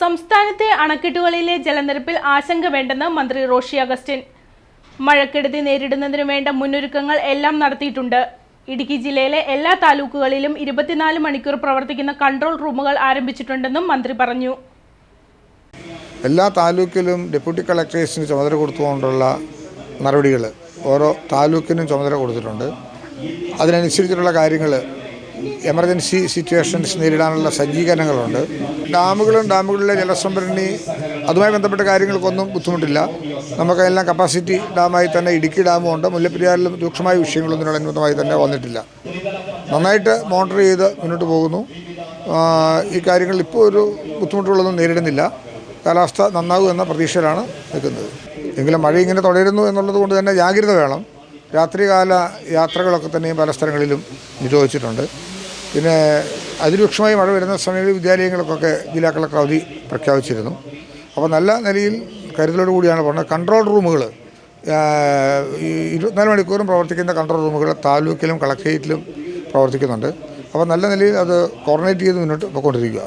സംസ്ഥാനത്തെ അണക്കെട്ടുകളിലെ ജലനിരപ്പിൽ ആശങ്ക വേണ്ടെന്ന് മന്ത്രി റോഷി അഗസ്റ്റിൻ. മഴക്കെടുതി നേരിടുന്നതിനു വേണ്ട മുന്നൊരുക്കങ്ങൾ എല്ലാം നടത്തിയിട്ടുണ്ട്. ഇടുക്കി ജില്ലയിലെ എല്ലാ താലൂക്കുകളിലും ഇരുപത്തിനാല് മണിക്കൂർ പ്രവർത്തിക്കുന്ന കൺട്രോൾ റൂമുകൾ ആരംഭിച്ചിട്ടുണ്ടെന്നും മന്ത്രി പറഞ്ഞു. എല്ലാ താലൂക്കിലും ഡെപ്യൂട്ടി കളക്ടേഴ്സിന് ചുമതല കൊടുത്തുകൊണ്ടുള്ള നടപടികൾ ഓരോ താലൂക്കിനും ചുമതല കൊടുത്തിട്ടുണ്ട്. അതിനനുസരിച്ചുള്ള കാര്യങ്ങൾ എമർജൻസി സിറ്റുവേഷൻസ് നേരിടാനുള്ള സജ്ജീകരണങ്ങളുണ്ട്. ഡാമുകളും ഡാമുകളിലെ ജലസംഭരണി അതുമായി ബന്ധപ്പെട്ട കാര്യങ്ങൾക്കൊന്നും ബുദ്ധിമുട്ടില്ല. നമുക്കെല്ലാം കപ്പാസിറ്റി ഡാമായി തന്നെ ഇടുക്കി ഡാമും ഉണ്ട്. മുല്ലപ്പെരിയാറിലും രൂക്ഷമായ വിഷയങ്ങളൊന്നും അനുബന്ധമായി തന്നെ വന്നിട്ടില്ല. നന്നായിട്ട് മോണിറ്റർ ചെയ്ത് മുന്നോട്ട് പോകുന്നു. ഈ കാര്യങ്ങൾ ഇപ്പോൾ ഒരു ബുദ്ധിമുട്ടുകളൊന്നും നേരിടുന്നില്ല. കാലാവസ്ഥ നന്നാകുമെന്ന പ്രതീക്ഷയിലാണ് നിൽക്കുന്നത്. എങ്കിലും മഴ ഇങ്ങനെ തുടരുന്നു എന്നുള്ളത് കൊണ്ട് തന്നെ ജാഗ്രത വേണം. രാത്രികാല യാത്രകളൊക്കെ തന്നെയും പല സ്ഥലങ്ങളിലും നിരോധിച്ചിട്ടുണ്ട്. പിന്നെ അതിരൂക്ഷമായി മഴ വരുന്ന സമയങ്ങളിൽ വിദ്യാലയങ്ങൾക്കൊക്കെ ജില്ലാ കളക്ടർ അവധി പ്രഖ്യാപിച്ചിരുന്നു. അപ്പോൾ നല്ല നിലയിൽ കരുതലോട് കൂടിയാണ് പറഞ്ഞത്. കൺട്രോൾ റൂമുകൾ ഇരുപത്തിനാല് മണിക്കൂറും പ്രവർത്തിക്കുന്ന കൺട്രോൾ റൂമുകൾ താലൂക്കിലും കളക്ട്രേറ്റിലും പ്രവർത്തിക്കുന്നുണ്ട്. അപ്പോൾ നല്ല നിലയിൽ അത് കോർഡിനേറ്റ് ചെയ്ത് മുന്നോട്ട് പോയിക്കൊണ്ടിരിക്കുക